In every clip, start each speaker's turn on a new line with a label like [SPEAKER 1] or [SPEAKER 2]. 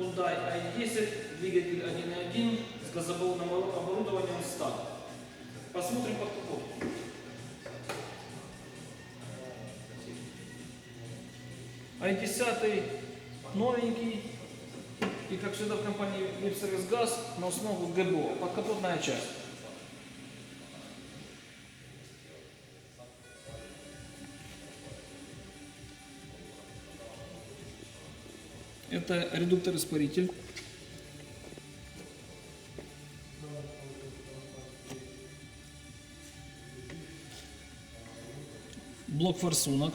[SPEAKER 1] Hyundai i10, двигатель 1.1 с газобаллонным оборудованием стат. Посмотрим под капот. i10 новенький. И как всегда в компании Липсервис Газ на основу ГБО, подкапотная часть. Это редуктор-испаритель. Блок форсунок.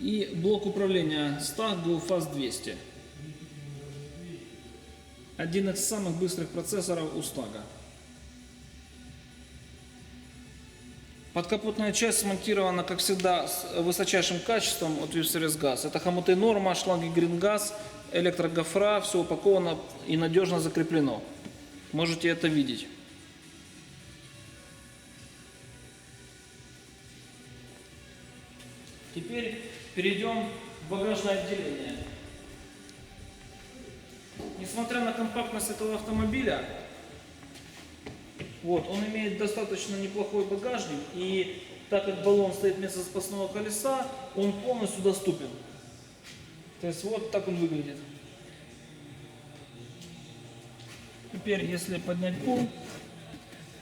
[SPEAKER 1] И блок управления STA GoFast 200. Один из самых быстрых процессоров у Стага. Подкапотная часть смонтирована, как всегда, с высочайшим качеством от Випсервис Газ. Это хомуты Норма, шланги Грингаз, электрогофра, все упаковано и надежно закреплено. Можете это видеть. Теперь перейдем в багажное отделение. Несмотря на компактность этого автомобиля, вот, он имеет достаточно неплохой багажник, и так как баллон стоит вместо запасного колеса, он полностью доступен. То есть вот так он выглядит. Теперь, если поднять пол,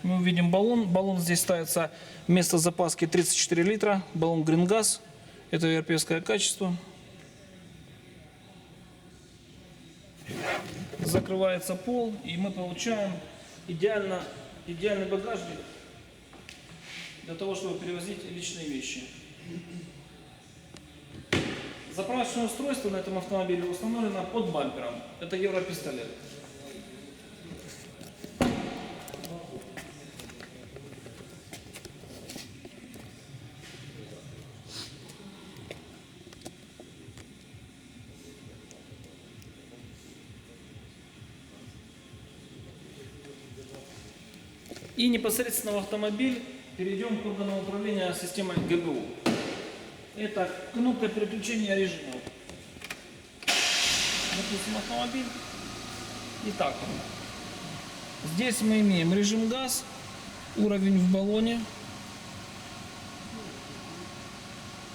[SPEAKER 1] мы увидим баллон. Баллон здесь ставится вместо запаски 34 литра. Баллон Грингаз. Это европейское качество. Закрывается пол, и мы получаем идеально, идеальный багажник для того, чтобы перевозить личные вещи. Заправочное устройство на этом автомобиле установлено под бампером. Это Европистолет. И непосредственно в автомобиль перейдем к органу управления системой ГБУ. Это кнопка переключения режимов. Запустим автомобиль. Итак, здесь мы имеем режим газ, уровень в баллоне.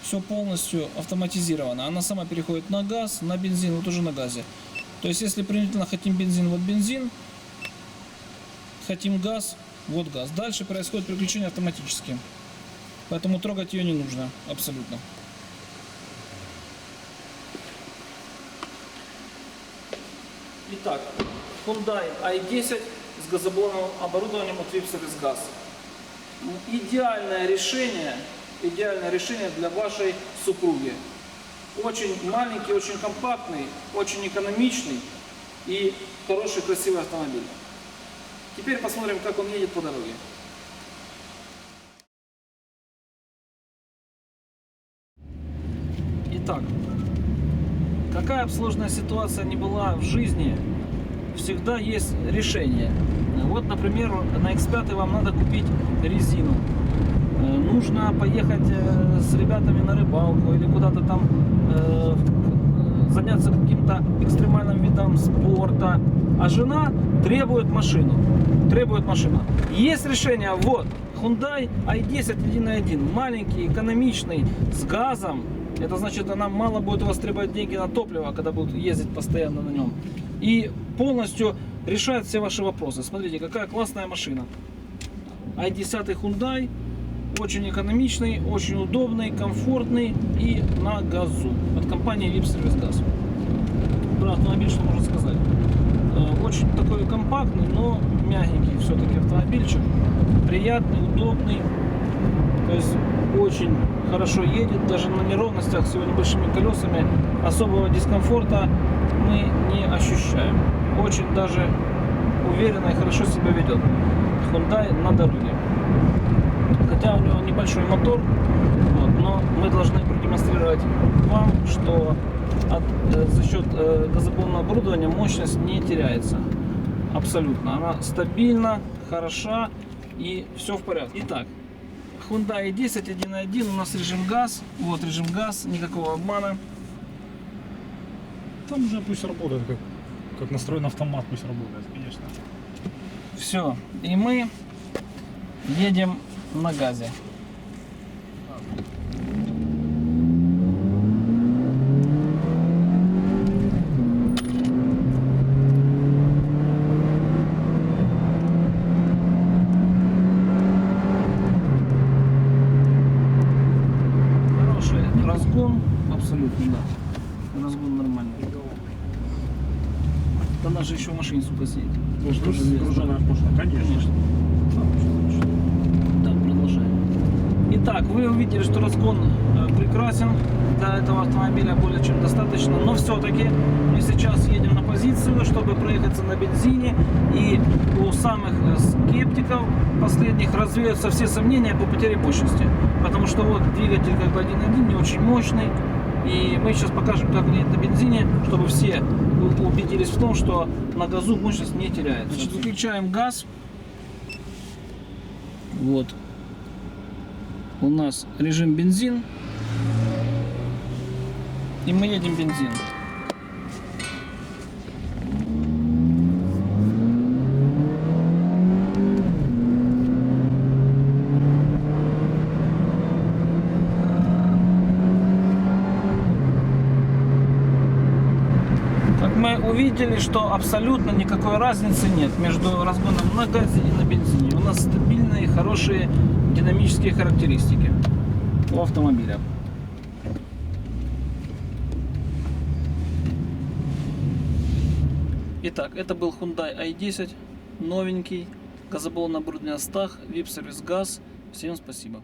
[SPEAKER 1] Все полностью автоматизировано. Она сама переходит на газ, на бензин, вот уже на газе. То есть, если принудительно хотим бензин, вот бензин, хотим газ, вот газ. Дальше происходит переключение автоматически. Поэтому трогать ее не нужно абсолютно. Итак, Hyundai i10 с газоблоновым оборудованием от Vipservice Gas. Идеальное решение, идеальное решение для вашей супруги. Очень маленький, очень компактный, очень экономичный и хороший, красивый автомобиль. Теперь посмотрим, как он едет по дороге. Итак, какая бы сложная ситуация ни была в жизни, всегда есть решение. Вот, например, на X5 вам надо купить резину. Э, Нужно поехать э, с ребятами на рыбалку или куда-то там э, заняться каким-то экстремальным видом спорта. А жена требует машину. Требует машину. Есть решение, вот, Hyundai i10 1.1. Маленький, экономичный, с газом. Это значит, она мало будет у вас требовать деньги на топливо, когда будут ездить постоянно на нем. И полностью решает все ваши вопросы. Смотрите, какая классная машина. i10 Hyundai. Очень экономичный, очень удобный, комфортный и на газу. От компании Lip Service Gas. Про автомобиль что можно сказать? Очень такой компактный, но мягенький все-таки автомобильчик. Приятный, удобный. То есть очень хорошо едет, даже на неровностях с его небольшими колесами особого дискомфорта мы не ощущаем. Очень даже уверенно и хорошо себя ведет. Hyundai на дороге. Хотя у него небольшой мотор, вот, но мы должны продемонстрировать вам, что от, э, за счет э, газоблонного оборудования мощность не теряется. Абсолютно. Она стабильна, хороша и все в порядке. Итак, Hyundai i10 1.1, у нас режим газ. Вот режим газ, никакого обмана.
[SPEAKER 2] Там уже пусть работает, как, как настроен автомат, пусть работает, конечно.
[SPEAKER 1] Все. И мы едем на газе. Хороший разгон, абсолютно, да. Разгон нормальный. Да нас же еще в машине, сука, сидит.
[SPEAKER 2] Тоже
[SPEAKER 1] Тоже
[SPEAKER 2] груженая
[SPEAKER 1] да.
[SPEAKER 2] пошла, конечно.
[SPEAKER 1] Так, продолжаем. Итак, вы увидели, что разгон э, прекрасен для этого автомобиля, более чем достаточно. Но все-таки мы сейчас едем на позицию, чтобы проехаться на бензине. И у самых э, скептиков последних развеются все сомнения по потере мощности. Потому что вот двигатель как бы 1.1 не очень мощный. И мы сейчас покажем, как едет на бензине, чтобы все убедились в том, что на газу мощность не теряется. Значит, выключаем газ. Вот. У нас режим бензин. И мы едем бензин. Как мы увидели, что абсолютно никакой разницы нет между разгоном на газе и на бензине. У нас стабильные, хорошие динамические характеристики у автомобиля. Итак, это был Hyundai i10, новенький, газобаллоноборудный Астах, VIP-сервис ГАЗ. Всем спасибо.